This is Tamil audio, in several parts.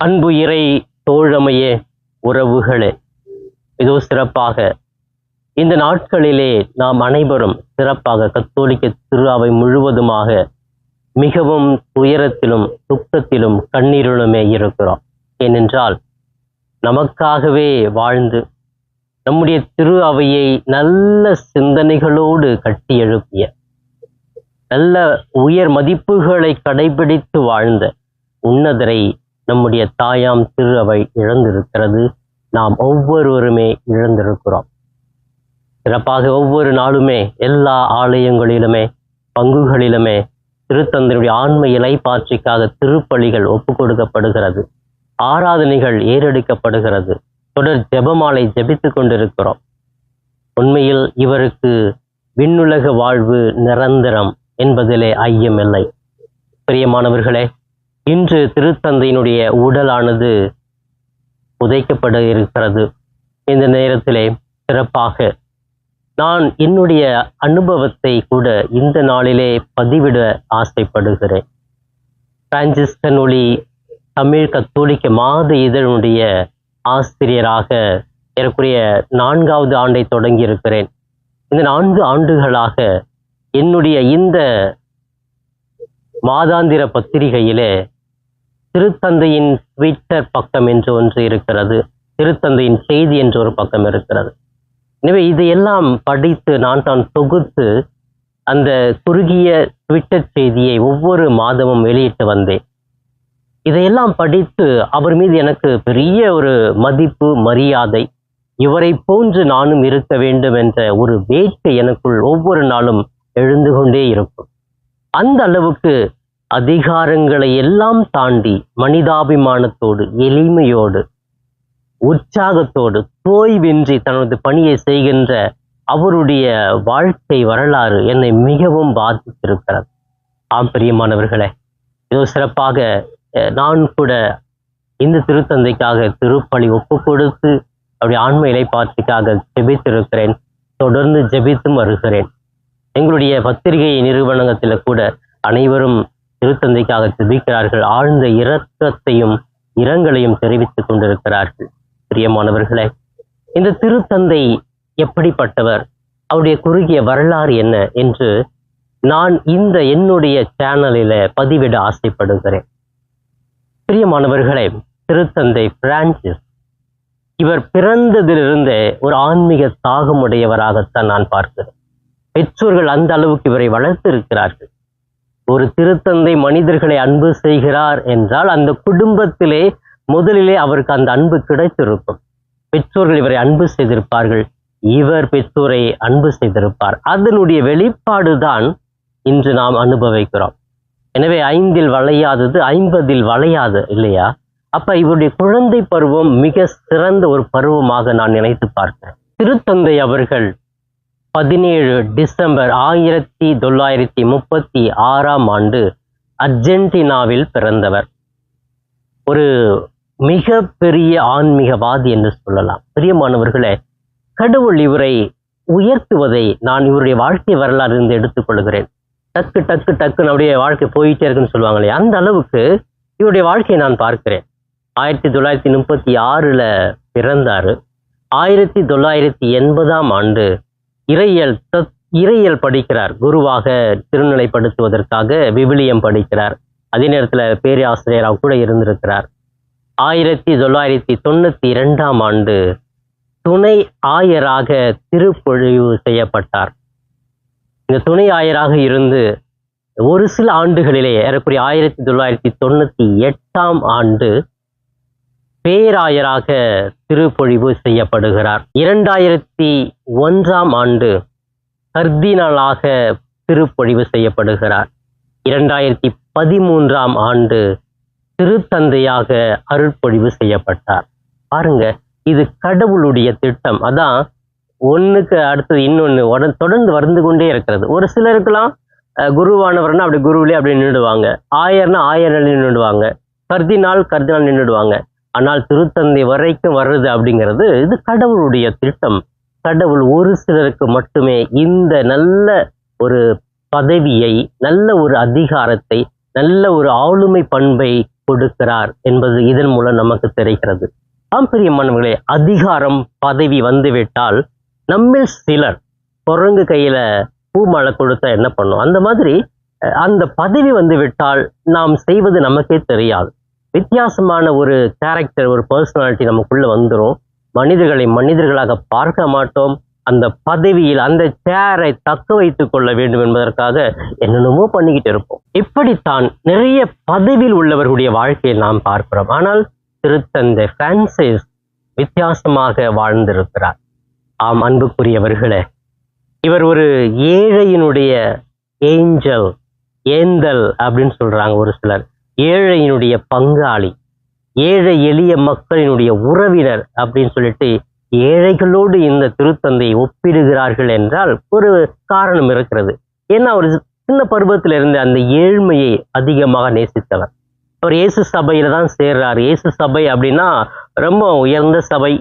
அன்பு இறை தோழமையே உறவுகளே இதோ சிறப்பாக இந்த நாட்களிலே நாம் அனைவரும் சிறப்பாக கத்தோலிக்க திருவாவை முழுவதுமாக மிகவும் துயரத்திலும் துக்கத்திலும் கண்ணீரிலுமே இருக்கிறோம். ஏனென்றால் நமக்காகவே வாழ்ந்து நம்முடைய திரு அவையை நல்ல சிந்தனைகளோடு கட்டி எழுப்பிய நல்ல உயர் மதிப்புகளை கடைபிடித்து வாழ்ந்த உன்னதரை நம்முடைய தாயாம் திரு அவை இழந்திருக்கிறது. நாம் ஒவ்வொருவருமே இழந்திருக்கிறோம். சிறப்பாக ஒவ்வொரு நாளுமே எல்லா ஆலயங்களிலுமே பங்குகளிலுமே திருத்தந்தனுடைய ஆன்ம இலைப்பாற்றிக்காக திருப்பலிகள் ஒப்பு கொடுக்கப்படுகிறது. ஆராதனைகள் ஏறெடுக்கப்படுகிறது. தொடர் ஜெபமாலை ஜெபித்து கொண்டிருக்கிறோம். உண்மையில் இவருக்கு விண்ணுலக வாழ்வு நிரந்தரம் என்பதிலே ஐயமில்லை. பிரியமானவர்களே இன்று திருத்தந்தையினுடைய உடலானது புதைக்கப்பட இருக்கிறது இந்த நேரத்திலே சிறப்பாக நான் என்னுடைய அனுபவத்தை கூட இந்த நாளிலே பதிவிட ஆசைப்படுகிறேன். பிரான்சிஸ்கன் ஒளி தமிழ் கத்தோலிக்க மாத இதழுடைய ஆசிரியராக ஏறக்குறைய நான்காவது ஆண்டை தொடங்கி இருக்கிறேன் இந்த நான்கு ஆண்டுகளாக என்னுடைய இந்த மாதாந்திர பத்திரிகையிலே திருத்தந்தையின் ட்விட்டர் பக்கம் என்று ஒன்று இருக்கிறது. திருத்தந்தையின் செய்தி என்று ஒரு பக்கம் இருக்கிறது. எனவே இதையெல்லாம் படித்து நான் தான் தொகுத்து அந்த குறுகிய ட்விட்டர் செய்தியை ஒவ்வொரு மாதமும் வெளியிட்டு வந்தேன். இதையெல்லாம் படித்து அவர் மீது எனக்கு பெரிய ஒரு மதிப்பு மரியாதை இவரை போன்று நானும் இருக்க வேண்டும் என்ற ஒரு வேட்கை எனக்குள் ஒவ்வொரு நாளும் எழுந்து கொண்டே இருக்கும். அந்த அளவுக்கு அதிகாரங்களை எல்லாம் தாண்டி மனிதாபிமானத்தோடு எளிமையோடு உற்சாகத்தோடு தோய்வின்றி தனது பணியை செய்கின்ற அவருடைய வாழ்க்கை வரலாறு என்னை மிகவும் பாதித்திருக்கிறது. ஆம் பிரியமானவர்களே இதோ சிறப்பாக நான் கூட இந்த திருத்தந்தைக்காக திருப்பலி ஒப்பு கொடுத்து அவருடைய ஆன்ம நிலைப்பாட்டுக்காக ஜெபித்திருக்கிறேன் தொடர்ந்து ஜெபித்தும் வருகிறேன். எங்களுடைய பத்திரிகை நிறுவனத்தில் கூட அனைவரும் திருத்தந்தைக்காக ஜெபிக்கிறார்கள் ஆழ்ந்த இரக்கத்தையும் இரங்கலையும் தெரிவித்துக் கொண்டிருக்கிறார்கள். பிரியமானவர்களே இந்த திருத்தந்தை எப்படிப்பட்டவர்? அவருடைய குறுகிய வரலாறு என்ன என்று நான் இந்த என்னுடைய சேனலில பதிவிட ஆசைப்படுகிறேன். பிரியமானவர்களே திருத்தந்தை பிரான்சிஸ் இவர் பிறந்ததிலிருந்தே ஒரு ஆன்மீக தாகமுடையவராகத்தான் நான் பார்க்கிறேன். பெற்றோர்கள் அந்த அளவுக்கு இவரை வளர்த்திருக்கிறார்கள். ஒரு திருத்தந்தை மனிதர்களை அன்பு செய்கிறார் என்றால் அந்த குடும்பத்திலே முதலிலே அவருக்கு அந்த அன்பு கிடைத்திருக்கும். பெற்றோர்கள் இவரை அன்பு செய்திருப்பார்கள். இவர் பெற்றோரை அன்பு செய்திருப்பார். அதனுடைய வெளிப்பாடுதான் இன்று நாம் அனுபவிக்கிறோம். எனவே ஐந்தில் வளையாதது ஐம்பதில் வளையாது இல்லையா? அப்ப இவருடைய குழந்தை பருவம் மிக சிறந்த ஒரு பருவமாக நான் நினைத்து பார்க்கிறேன் திருத்தந்தை அவர்கள் பதினேழு டிசம்பர் ஆயிரத்தி தொள்ளாயிரத்தி முப்பத்தி ஆறாம் ஆண்டு அர்ஜென்டினாவில் பிறந்தவர். ஒரு மிக பெரிய ஆன்மீகவாதி என்று சொல்லலாம். பிரியமானவர்களே கடவுள் இவரை உயர்த்துவதை நான் இவருடைய வாழ்க்கை வரலாறு இருந்து எடுத்துக்கொள்கிறேன். டக்கு டக்கு டக்குன்னு அப்படியே வாழ்க்கை போயிட்டே இருக்குன்னு சொல்லுவாங்க இல்லையா அந்த அளவுக்கு இவருடைய வாழ்க்கையை நான் பார்க்கிறேன். ஆயிரத்தி தொள்ளாயிரத்தி முப்பத்தி ஆறுல பிறந்தாரு. ஆயிரத்தி தொள்ளாயிரத்தி எண்பதாம் ஆண்டு இறையியல் தத் இறையியல் படிக்கிறார். குருவாக திருநிலைப்படுத்துவதற்காக விவிலியம் படிக்கிறார். அதே நேரத்தில் பேராசிரியராக கூட இருந்திருக்கிறார். ஆயிரத்தி தொள்ளாயிரத்தி தொண்ணூத்தி இரண்டாம் ஆண்டு துணை ஆயராக திருப்பொழிவு செய்யப்பட்டார். இந்த துணை ஆயராக இருந்து ஒரு சில ஆண்டுகளிலே ஏறக்குறைய ஆயிரத்தி தொள்ளாயிரத்தி தொண்ணூத்தி எட்டாம் ஆண்டு பேராயராக திருப்பொழிவு செய்யப்படுகிறார். இரண்டாயிரத்தி ஒன்றாம் ஆண்டு கர்தினாலாக திருப்பொழிவு செய்யப்படுகிறார். இரண்டாயிரத்தி பதிமூன்றாம் ஆண்டு திருத்தந்தையாக அருட்பொழிவு செய்யப்பட்டார். பாருங்க இது கடவுளுடைய திட்டம். அதான் ஒண்ணுக்கு அடுத்தது இன்னொன்னு உடன் தொடர்ந்து வந்து கொண்டே இருக்கிறது. ஒரு சிலருக்கெல்லாம் அஹ், குருவானவர்னா அப்படி குருவிலே அப்படி நின்றுடுவாங்க ஆயர்னா ஆயர் நின்றுடுவாங்க கர்தினால் கர்தினால் நின்றுடுவாங்க ஆனால் திருத்தந்தை வரைக்கும் வர்றது அப்படிங்கிறது இது கடவுளுடைய திட்டம். கடவுள் ஒரு சிலருக்கு மட்டுமே இந்த நல்ல ஒரு பதவியை நல்ல ஒரு அதிகாரத்தை நல்ல ஒரு ஆளுமை பண்பை கொடுக்கிறார் என்பது இதன் மூலம் நமக்கு தெரிகிறது. ஆம் பிரியமானவர்களே அதிகாரம் பதவி வந்துவிட்டால் நம்மில் சிலர் குரங்கு கையில பூமாலை கொடுத்தா என்ன பண்ணும்? அந்த மாதிரி அந்த பதவி வந்து விட்டால் நாம் செய்வது நமக்கே தெரியாது. வித்தியாசமான ஒரு கேரக்டர் ஒரு பர்சனாலிட்டி நமக்குள்ள வந்துடும் மனிதர்களை மனிதர்களாக பார்க்க மாட்டோம். அந்த பதவியில் அந்த சேரை தக்க வைத்துக் கொள்ள வேண்டும் என்பதற்காக என்னென்னமோ பண்ணிக்கிட்டு இருப்போம். இப்படித்தான் நிறைய பதவியில் உள்ளவர்களுடைய வாழ்க்கையை நாம் பார்க்கிறோம். ஆனால் திருத்தந்தை பிரான்சிஸ் வித்தியாசமாக வாழ்ந்திருக்கிறார். ஆம் அன்புக்குரியவர்களே இவர் ஒரு ஏழையினுடைய ஏஞ்சல் ஏந்தல் அப்படின்னு சொல்றாங்க ஒரு சிலர். ஏழையினுடைய பங்காளி ஏழை எளிய மக்களினுடைய உறவினர் அப்படின்னு சொல்லிட்டு ஏழைகளோடு இந்த திருத்தந்தை ஒப்பிடுகிறார்கள் என்றால் ஒரு காரணம் இருக்கிறது. ஏன்னா அவர் சின்ன பருவத்தில் இருந்த அந்த ஏழ்மையை அதிகமாக நேசித்தவர். அவர் இயேசு சபையில தான் சேர்றார். இயேசு சபை அப்படின்னா ரொம்ப உயர்ந்த சபை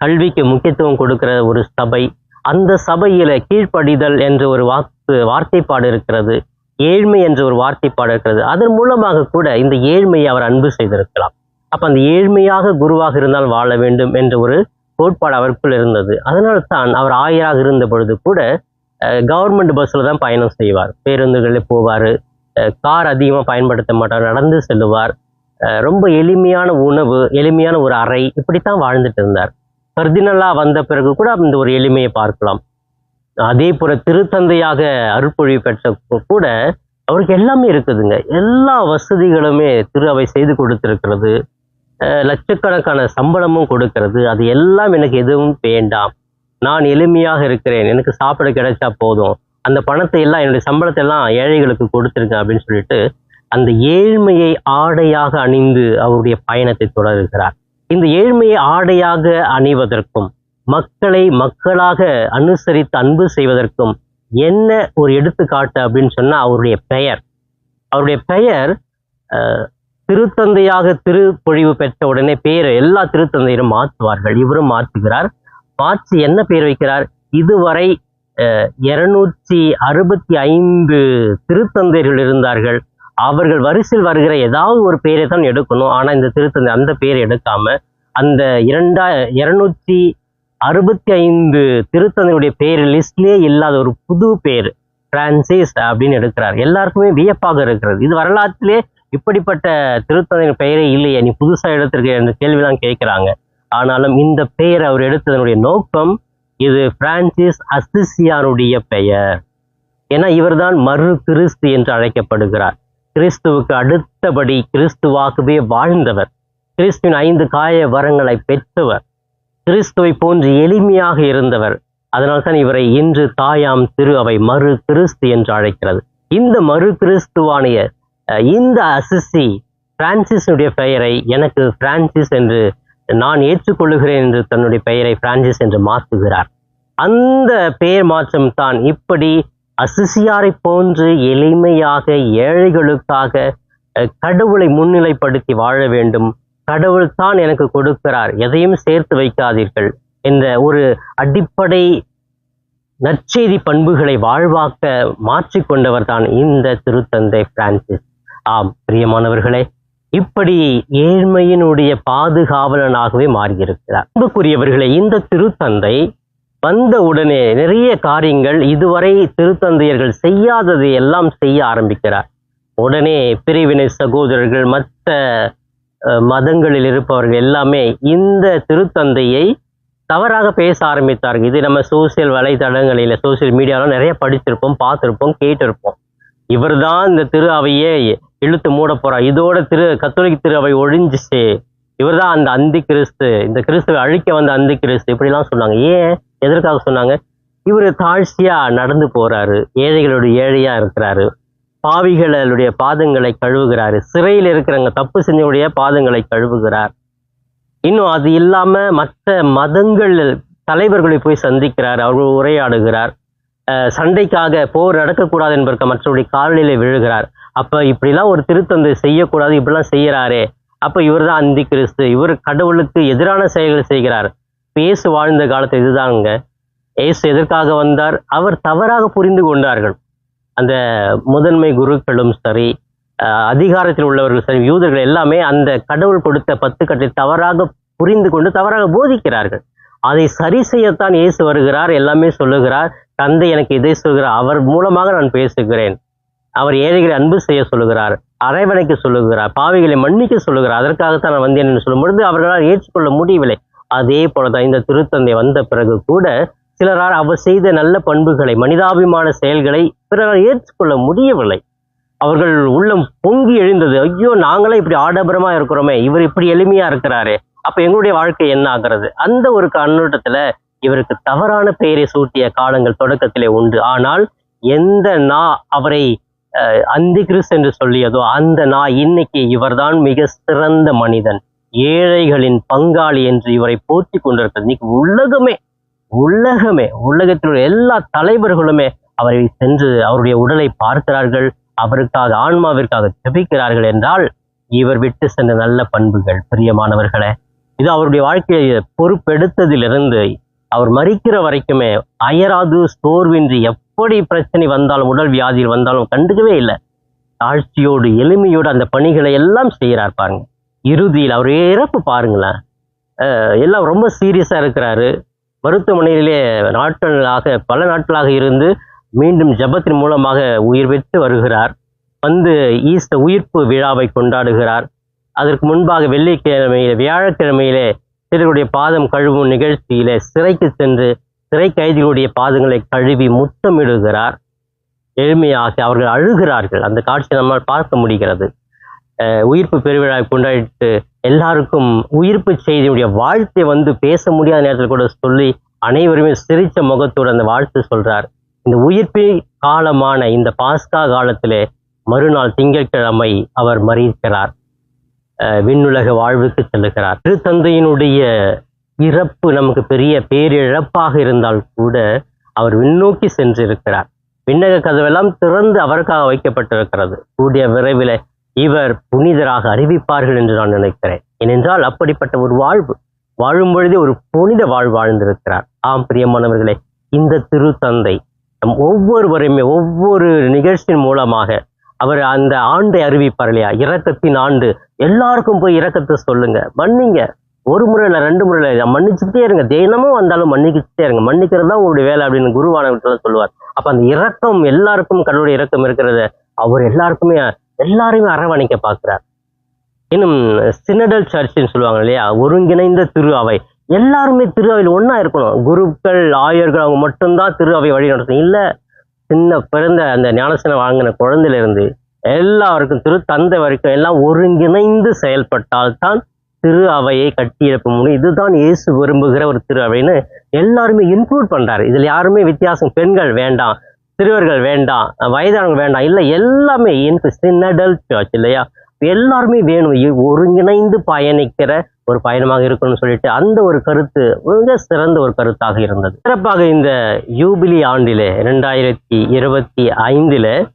கல்விக்கு முக்கியத்துவம் கொடுக்கிற ஒரு சபை. அந்த சபையில கீழ்ப்படிதல் என்ற ஒரு வாக்கு வார்த்தைப்பாடு இருக்கிறது. ஏழ்மை என்ற ஒரு வார்த்தை இருக்கிறது அதன் மூலமாக கூட இந்த ஏழ்மையை அவர் அன்பு செய்திருக்கலாம். அப்ப அந்த ஏழ்மையாக குருவாக இருந்தால் வாழ வேண்டும் என்ற ஒரு கோட்பாடு அவருக்குள் இருந்தது. அதனால தான் அவர் ஆயராக இருந்த பொழுது கூட கவர்மெண்ட் பஸ்ல தான் பயணம் செய்வார். பேருந்துகளில் போவார். கார் அதிகமாக பயன்படுத்த மாட்டார். நடந்து செல்லுவார். அஹ் ரொம்ப எளிமையான உணவு எளிமையான ஒரு அறை இப்படித்தான் வாழ்ந்துட்டு இருந்தார். கர்தினலா வந்த பிறகு கூட இந்த ஒரு எளிமையை பார்க்கலாம். அதே போல திருத்தந்தையாக அருட்பொழிவு பெற்ற கூட அவருக்கு எல்லாமே இருக்குதுங்க. எல்லா வசதிகளுமே திரு அவை செய்து கொடுத்திருக்கிறது. லட்சக்கணக்கான சம்பளமும் கொடுக்கிறது. அது எல்லாம் எனக்கு எதுவும் வேண்டாம். நான் எளிமையாக இருக்கிறேன். எனக்கு சாப்பிட கிடைச்சா போதும். அந்த பணத்தை எல்லாம் என்னுடைய சம்பளத்தை எல்லாம் ஏழைகளுக்கு கொடுத்துருக்கேன் அப்படின்னு சொல்லிட்டு அந்த ஏழ்மையை ஆடையாக அணிந்து அவருடைய பயணத்தை தொடர்கிறார். இந்த ஏழ்மையை ஆடையாக அணிவதற்கும் மக்களை மக்களாக அனுசரித்து அன்பு செய்வதற்கும் என்ன ஒரு எடுத்துக்காட்டு அப்படின்னு சொன்னா அவருடைய பெயர். அவருடைய பெயர் அஹ், திருத்தந்தையாக திருப்பொழிவு பெற்ற உடனே பேரை எல்லா திருத்தந்தையரும் மாற்றுவார்கள். இவரும் மாற்றுகிறார். மாற்றி என்ன பெயர் வைக்கிறார்? இதுவரை இருநூற்றி அறுபத்தி ஐந்து திருத்தந்தைகள் இருந்தார்கள். அவர்கள் வரிசையில் வருகிற ஏதாவது ஒரு பெயரை தான் எடுக்கணும். ஆனால் இந்த திருத்தந்தை அந்த பெயரை எடுக்காம அந்த இரண்டா இருநூற்றி அறுபத்தி ஐந்து திருத்தந்தையுடைய பெயர் லிஸ்ட்லயே இல்லாத ஒரு புது பேர் பிரான்சிஸ் அப்படின்னு எடுக்கிறார். எல்லாருக்குமே வியப்பாக இருக்கிறது. இது வரலாற்றிலே இப்படிப்பட்ட திருத்தந்தையின் பெயரே இல்லையே. நீ புதுசா எடுத்திருக்க என்ற கேள்விதான் கேட்குறாங்க. ஆனாலும் இந்த பெயர் அவர் எடுத்ததனுடைய நோக்கம் இது பிரான்சிஸ் அசிசியாருடைய பெயர். ஏன்னா இவர்தான் மறு கிறிஸ்து என்று அழைக்கப்படுகிறார். கிறிஸ்துவுக்கு அடுத்தபடி கிறிஸ்துவாகவே வாழ்ந்தவர். கிறிஸ்துவின் ஐந்து காய வரங்களை பெற்றவர். கிறிஸ்துவை போன்று எளிமையாக இருந்தவர். அதனால்தான் இவரை இன்று தாயாம் திரு அவை மறு கிறிஸ்து என்று அழைக்கிறது. இந்த மறு கிறிஸ்துவானிய இந்த அசிசி பிரான்சிஸுடைய பெயரை எனக்கு பிரான்சிஸ் என்று நான் ஏற்றுக்கொள்ளுகிறேன் என்று தன்னுடைய பெயரை பிரான்சிஸ் என்று மாற்றுகிறார். அந்த பெயர் மாற்றம் தான் இப்படி அசிசியாரை போன்று எளிமையாக ஏழைகளுக்காக கடவுளை முன்னிலைப்படுத்தி வாழ வேண்டும் கடவுள் தான் எனக்கு கொடுக்கிறார். எதையும் சேர்த்து வைக்காதீர்கள். என்ற ஒரு அடிப்படை நற்செய்தி பண்புகளை வாழ்வாக்க மாற்றிக்கொண்டவர் தான் இந்த திருத்தந்தை பிரான்சிஸ். ஆம் பிரியமானவர்களே இப்படி ஏழ்மையினுடைய பாதுகாவலனாகவே மாறியிருக்கிறார். அன்புக்குரியவர்களே இந்த திருத்தந்தை வந்த உடனே நிறைய காரியங்கள் இதுவரை திருத்தந்தையர்கள் செய்யாததை எல்லாம் செய்ய ஆரம்பிக்கிறார். உடனே பிரிவினை சகோதரர்கள் மற்ற மதங்களில் இருப்பவர்கள் எல்லாமே இந்த திருத்தந்தையை தவறாக பேச ஆரம்பித்தார்கள். இது நம்ம சோசியல் வலைதளங்களில் சோசியல் மீடியாவில் நிறைய படிச்சிருப்போம் பார்த்துருப்போம் கேட்டிருப்போம். இவர்தான் இந்த திரு அவையே இழுத்து மூட போறார் இதோட திரு கத்தோலிக் திரு அவை ஒழிஞ்சிச்சு. இவர்தான் அந்த அந்தி கிறிஸ்து. இந்த கிறிஸ்துவை அழிக்க வந்த அந்தி கிறிஸ்து. இப்படிலாம் சொன்னாங்க. ஏன்? எதற்காக சொன்னாங்க? இவர் தாழ்ச்சியா நடந்து போறாரு. ஏழைகளோட ஏழையா இருக்கிறாரு. பாவிகளுடைய பாதங்களை கழுவுகிறாரு. சிறையில் இருக்கிறவங்க தப்பு செஞ்சவருடைய பாதங்களை கழுவுகிறார். இன்னும் அது இல்லாம மற்ற மதங்கள் தலைவர்களை போய் சந்திக்கிறார் அவர்கள் உரையாடுகிறார். சண்டைக்காக போர் நடக்கக்கூடாது என்பதற்கு மற்றவருடைய காலநிலை விழுகிறார். அப்ப இப்படிலாம் ஒரு திருத்தந்தை செய்யக்கூடாது இப்படிலாம் செய்யறாரே. இவர் இவர்தான் அந்தி கிறிஸ்து. இவர் கடவுளுக்கு எதிரான செயல்களை செய்கிறார். இப்ப இயேசு வாழ்ந்த காலத்து இதுதாங்க இயேசு எதற்காக வந்தார்? அவர் தவறாக புரிந்து கொண்டார்கள். அந்த முதன்மை குருக்களும் சரி அதிகாரத்தில் உள்ளவர்கள் சரி யூதர்கள் எல்லாமே அந்த கடவுள் கொடுத்த பத்து கட்டளை தவறாக புரிந்து கொண்டு தவறாக போதிக்கிறார்கள். அதை சரி செய்யத்தான் இயேசு வருகிறார் எல்லாமே சொல்லுகிறார். தந்தை எனக்கு இதை சொல்கிறார் அவர் மூலமாக நான் பேசுகிறேன். அவர் ஏழைகளை அன்பு செய்ய சொல்லுகிறார் அரைவணைக்க சொல்லுகிறார் பாவிகளை மன்னிக்க சொல்லுகிறார். அதற்காகத்தான் நான் வந்தேன் என்று சொல்லும் பொழுது அவர்களால் ஏற்றுக்கொள்ள முடியவில்லை. அதே போலதான் இந்த திருத்தந்தை வந்த பிறகு கூட சிலரால் அவர் செய்த நல்ல பண்புகளை மனிதாபிமான செயல்களை பிறரால் ஏற்றுக்கொள்ள முடியவில்லை. அவர்கள் உள்ளம் பொங்கி எழுந்தது. ஐயோ நாங்களே இப்படி ஆடம்பரமா இருக்கிறோமே இவர் இப்படி எளிமையா இருக்கிறாரு அப்ப எங்களுடைய வாழ்க்கை என்ன ஆகிறது? அந்த ஒரு கண்ணோட்டத்துல இவருக்கு தவறான பெயரை சூட்டிய காலங்கள் தொடக்கத்திலே உண்டு. ஆனால் எந்த நா அவரை அஹ், அந்தி கிறிஸ்து என்று சொல்லியதோ அந்த நா இன்னைக்கு இவர்தான் மிக சிறந்த மனிதன். ஏழைகளின் பங்காளி என்று இவரை போற்றி கொண்டிருக்கிறது. இன்னைக்கு உலகமே உலகமே உலகத்திலுள்ள எல்லா தலைவர்களுமே அவரை சென்று அவருடைய உடலை பார்க்கிறார்கள் அவருக்காக ஆன்மாவிற்காக ஜபிக்கிறார்கள் என்றால் இவர் விட்டு சென்ற நல்ல பண்புகள். பிரியமானவர்களே இது அவருடைய வாழ்க்கையை பொறுப்பெடுத்ததிலிருந்து அவர் மறிக்கிற வரைக்குமே அயராது சோர்வின்றி எப்படி பிரச்சனை வந்தாலும் உடல் வியாதியில் வந்தாலும் கண்டுக்கவே இல்லை. தாழ்ச்சியோடு எளிமையோடு அந்த பணிகளை எல்லாம் செய்கிறார் பாருங்க. இறுதியில் அவர் இறப்பு பாருங்களேன். எல்லாம் ரொம்ப சீரியஸாக இருக்கிறாரு. மருத்துவமனையிலே நாட்களாக பல நாட்களாக இருந்து மீண்டும் ஜெபத்தின் மூலமாக உயிர் பெற்று வருகிறார். வந்து ஈஸ்ட உயிர்ப்பு விழாவை கொண்டாடுகிறார். அதற்கு முன்பாக வெள்ளிக்கிழமையில வியாழக்கிழமையிலே சிலருடைய பாதம் கழுவும் நிகழ்ச்சியிலே சிறைக்கு சென்று சிறை கைதிகளுடைய பாதங்களை கழுவி முத்தமிடுகிறார். எளிமையாக அவர்கள் அழுகிறார்கள். அந்த காட்சி நம்மால் பார்க்க முடிகிறது. உயிர்ப்பு பெருவிழா கொண்டாடிட்டு எல்லாருக்கும் உயிர்ப்பு செய்தியுடைய வாழ்த்தை வந்து பேச முடியாத நேரத்தில் கூட சொல்லி அனைவருமே சிரித்த முகத்தோடு அந்த வாழ்த்து சொல்றார். இந்த உயிர்ப்பு காலமான இந்த பாஸ்கா காலத்திலே மறுநாள் திங்கட்கிழமை அவர் மறிக்கிறார் விண்ணுலக வாழ்வுக்கு செல்லுகிறார். திருத்தந்தையினுடைய இறப்பு நமக்கு பெரிய பேரிழப்பாக இருந்தால் கூட அவர் விண்ணோக்கி சென்றிருக்கிறார். விண்ணக கதவெல்லாம் திறந்து அவருக்காக வைக்கப்பட்டிருக்கிறது. கூடிய விரைவில் இவர் புனிதராக அறிவிப்பார்கள் என்று நான் நினைக்கிறேன். ஏனென்றால் அப்படிப்பட்ட ஒரு வாழ்வு வாழும் பொழுதே ஒரு புனித வாழ்வு வாழ்ந்திருக்கிறார். ஆம் பிரியமானவர்களே இந்த திருத்தந்தை நம் ஒவ்வொருவரையுமே ஒவ்வொரு நிகழ்ச்சியின் மூலமாக அவர் அந்த ஆண்டை அறிவிப்பார் இல்லையா? இரக்கத்தின் ஆண்டு. எல்லாருக்கும் போய் இரக்கத்தை சொல்லுங்க. மன்னிங்க. ஒரு முறை இல்லை ரெண்டு முறை இல்லை மன்னிச்சுக்கிட்டே இருங்க. தினமும் வந்தாலும் மன்னிக்கிட்டே இருங்க. மன்னிக்கிறது தான் உங்களுடைய வேலை அப்படின்னு குருவானவர்கள் சொல்லுவார். அப்ப அந்த இரக்கம் எல்லாருக்கும் கடவுளுடைய இரக்கம் இருக்கிறத அவர் எல்லாருக்குமே எல்லாரையுமே அரவணைக்க பார்க்குறார். இன்னும் சினடல் சர்ச்சுன்னு சொல்லுவாங்க இல்லையா? ஒருங்கிணைந்த திரு அவை எல்லாருமே திரு அவையில் ஒன்றா இருக்கணும். குருக்கள் ஆயர்கள் அவங்க மட்டும்தான் திரு அவை வழி நடத்தணும். இல்லை சின்ன பிறந்த அந்த ஞானசனம் வாங்கின குழந்தையிலிருந்து எல்லாருக்கும் திரு தந்தை வரைக்கும் எல்லாம் ஒருங்கிணைந்து செயல்பட்டால் தான் திரு அவையை கட்டியெழுப்ப முடியும். இதுதான் இயேசு விரும்புகிற ஒரு திரு அவைன்னு எல்லாருமே இன்க்ளூட் பண்ணுறாரு இதுல யாருமே வித்தியாசம் பெண்கள் வேண்டாம். சிறுவர்கள் வேண்டாம் வயதானவங்க வேண்டாம். இல்லை எல்லாமே எனக்கு அடல்ட் சர்ச் இல்லையா? எல்லாருமே வேணும். இ- ஒருங்கிணைந்து பயணிக்கிற ஒரு பயணமாக இருக்கணும்னு சொல்லிட்டு அந்த ஒரு கருத்து மிக சிறந்த ஒரு கருத்தாக இருந்தது. சிறப்பாக இந்த யூபிலி ஆண்டிலே இரண்டாயிரத்தி இருபத்தி ஐந்தில்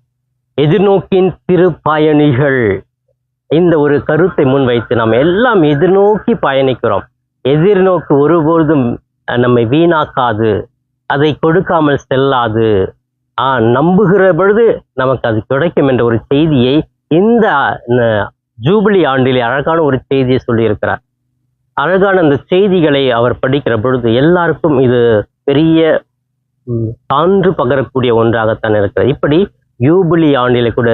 எதிர்நோக்கின் திருப்பயணிகள் இந்த ஒரு கருத்தை முன்வைத்து நாம் எல்லாம் எதிர்நோக்கி பயணிக்கிறோம். எதிர்நோக்கு ஒருபொழுதும் நம்மை வீணாக்காது அதை கொடுக்காமல் செல்லாது நம்புகிற பொழுது நமக்கு அது கிடைக்கும் என்ற ஒரு செய்தியை இந்த ஜூபிலி ஆண்டிலே அழகான ஒரு செய்தியை சொல்லியிருக்கிறார். அழகான அந்த செய்திகளை அவர் படிக்கிற பொழுது எல்லாருக்கும் இது பெரிய சான்று பகரக்கூடிய ஒன்றாகத்தான் இருக்கிறது. இப்படி யூபிலி ஆண்டிலே கூட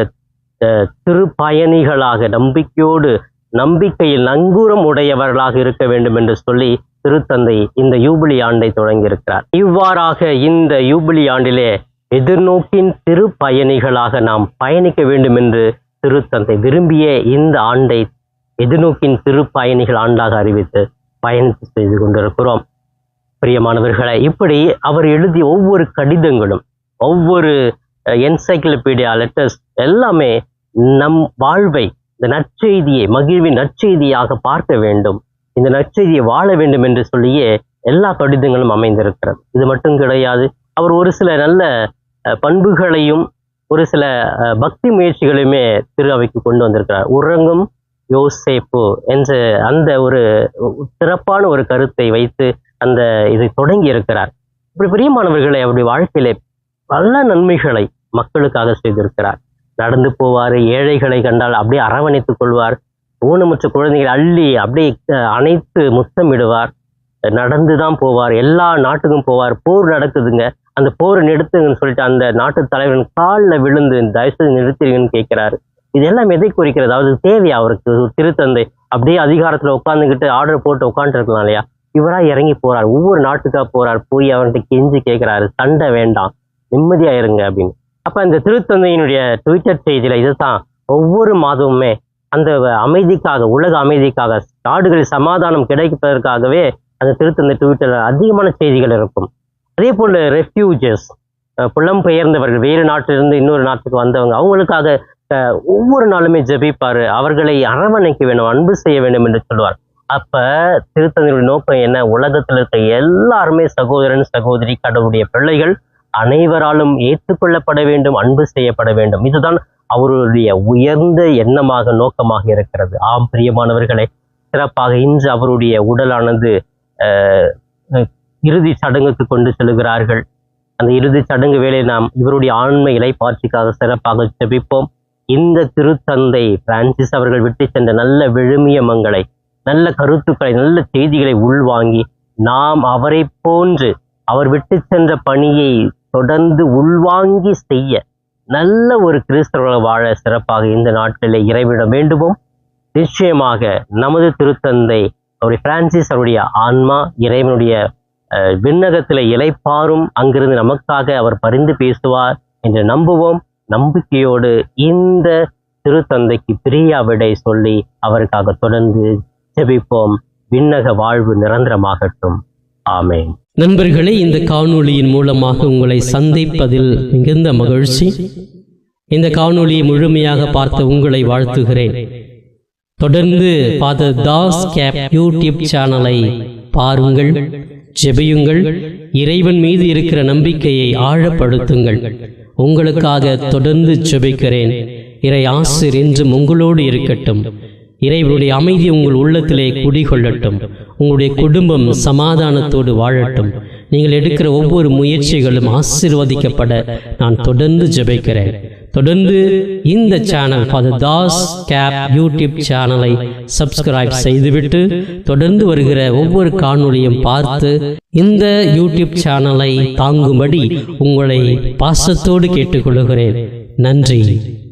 அஹ், திருப்பயணிகளாக நம்பிக்கையோடு நம்பிக்கையில் நங்கூரம் உடையவர்களாக இருக்க வேண்டும் என்று சொல்லி திருத்தந்தை இந்த யூபிலி ஆண்டை தொடங்கியிருக்கிறார். இவ்வாறாக இந்த யூபிலி ஆண்டிலே எதிர்நோக்கின் திருப்பயணிகளாக நாம் பயணிக்க வேண்டும் என்று திருத்தந்தை விரும்பிய இந்த ஆண்டை எதிர்நோக்கின் திருப்பயணிகள் ஆண்டாக அறிவித்து பயணித்து செய்து கொண்டிருக்கிறோம். பிரியமானவர்களை இப்படி அவர் எழுதிய ஒவ்வொரு கடிதங்களும் ஒவ்வொரு என்சைக்ளோபீடியா லெட்டர்ஸ் எல்லாமே நம் வாழ்வை இந்த நற்செய்தியை மகிழ்வின் நற்செய்தியாக பார்க்க வேண்டும். இந்த நற்செய்தியை வாழ வேண்டும் என்று சொல்லியே எல்லா கடிதங்களும் அமைந்திருக்கிறது. இது மட்டும் கிடையாது அவர் ஒரு சில நல்ல பண்புகளையும் ஒரு சில அஹ், பக்தி முயற்சிகளையுமே திரு அவைக்கு கொண்டு வந்திருக்கிறார். உறங்கும் யோசேப்பு என்ற அந்த ஒரு சிறப்பான ஒரு கருத்தை வைத்து அந்த இதை தொடங்கி இருக்கிறார். இப்படி பிரியமானவர்களை அவருடைய வாழ்க்கையிலே பல நன்மைகளை மக்களுக்காக செய்திருக்கிறார். நடந்து போவார் ஏழைகளை கண்டால் அப்படியே அரவணைத்துக் கொள்வார் ஊனமுற்ற குழந்தைகளை அள்ளி அப்படியே அனைத்து அணைத்து முத்தமிடுவார். நடந்து தான் போவார். எல்லா நாட்டுக்கும் போவார். போர் நடக்குதுங்க. அந்த போரை நிறுத்துங்கன்னு சொல்லிட்டு அந்த நாட்டு தலைவன் காலில் விழுந்து தயவுசெய்து நிறுத்துறீங்கன்னு கேட்கிறாரு. இதெல்லாம் எதை குறிக்கிறது? அதாவது தேவையா அவருக்கு? ஒரு திருத்தந்தை. அப்படியே அதிகாரத்தில் உட்காந்துக்கிட்டு ஆர்டர் போட்டு உட்காந்துருக்கலாம் இல்லையா? இவராக இறங்கி போறார். ஒவ்வொரு நாட்டுக்காக போறார். போய் அவர்கிட்ட கெஞ்சி கேட்கிறாரு. சண்டை வேண்டாம். நிம்மதியா இருங்க அப்படின்னு. அப்ப இந்த திருத்தந்தையினுடைய ட்விட்டர் செய்தியில இதுதான். ஒவ்வொரு மாதமுமே அந்த அமைதிக்காக உலக அமைதிக்காக நாடுகளில் சமாதானம் கிடைப்பதற்காகவே அந்த திருத்தந்தை ட்விட்டரில் அதிகமான செய்திகள் இருக்கும். அதே போல் ரெஃப்யூஜஸ் புலம்பெயர்ந்தவர்கள் வேறு நாட்டிலிருந்து இன்னொரு நாட்டுக்கு வந்தவங்க அவங்களுக்காக ஒவ்வொரு நாளுமே ஜபிப்பார். அவர்களை அரவணைக்க வேண்டும் அன்பு செய்ய வேண்டும் என்று சொல்லுவார். அப்ப திருத்தந்தையுடைய நோக்கம் என்ன? உலகத்தில் இருக்க எல்லாருமே சகோதரன் சகோதரி கடவுளுடைய பிள்ளைகள் அனைவராலும் ஏற்றுக்கொள்ளப்பட வேண்டும் அன்பு செய்யப்பட வேண்டும். இதுதான் அவருடைய உயர்ந்த எண்ணமாக நோக்கமாக இருக்கிறது. ஆம் பிரியமானவர்களை சிறப்பாக இன்று அவருடைய உடலானது இறுதி சடங்குக்கு கொண்டு செல்கிறார்கள். அந்த இறுதி சடங்கு வேலை நாம் இவருடைய ஆண்மை பார்த்திக்காக சிறப்பாக ஜெபிப்போம் இந்த திருத்தந்தை பிரான்சிஸ் அவர்கள் விட்டு சென்ற நல்ல விழுமிய மங்களை நல்ல கருத்துக்களை நல்ல செய்திகளை உள்வாங்கி நாம் அவரை போன்று அவர் விட்டு சென்ற பணியை தொடர்ந்து உள்வாங்கி செய்ய நல்ல ஒரு கிறிஸ்தவர்களை வாழ சிறப்பாக இந்த நாட்களிலே இறைவிட வேண்டுமோம் நிச்சயமாக நமது திருத்தந்தை அவருடைய பிரான்சிஸ் அவருடைய ஆன்மா இறைவனுடைய விண்ணகத்தில் இலைப்பாரும் அங்கிருந்து நமக்காக அவர் பரிந்து பேசுவார் என்று நம்புவோம். நம்பிக்கையோடு இந்த திருத்தந்தைக்கு பிரியா விடை சொல்லி அவருக்காக தொடர்ந்து ஜெபிப்போம். விண்ணக வாழ்வு நிரந்தரமாகட்டும். ஆமேன். நண்பர்களே இந்த காணொளியின் மூலமாக உங்களை சந்திப்பதில் மிகுந்த மகிழ்ச்சி. இந்த காணொளியை முழுமையாக பார்த்த உங்களை வாழ்த்துகிறேன். தொடர்ந்து ஃபாதர் தாஸ் கேப் யூடியூப் சேனலை பாருங்கள் ஜெபியுங்கள் இறைவன் மீது இருக்கிற நம்பிக்கையை ஆழப்படுத்துங்கள். உங்களுக்காக தொடர்ந்து ஜெபிக்கிறேன். இறை ஆசிர் என்றும் உங்களோடு இருக்கட்டும். இறைவனுடைய அமைதி உங்கள் உள்ளத்திலே குடிகொள்ளட்டும். உங்களுடைய குடும்பம் சமாதானத்தோடு வாழட்டும். நீங்கள் எடுக்கிற ஒவ்வொரு முயற்சிகளும் ஆசிர்வதிக்கப்பட நான் தொடர்ந்து ஜெபிக்கிறேன். தொடர்ந்து இந்த சேனல் ஃபாதர் தாஸ் கேப் யூடியூப் சேனலை சப்ஸ்கிரைப் செய்துவிட்டு தொடர்ந்து வருகிற ஒவ்வொரு காணொளியும் பார்த்து இந்த யூடியூப் சேனலை தாங்கும்படி உங்களை பாசத்தோடு கேட்டுக்கொள்கிறேன். நன்றி.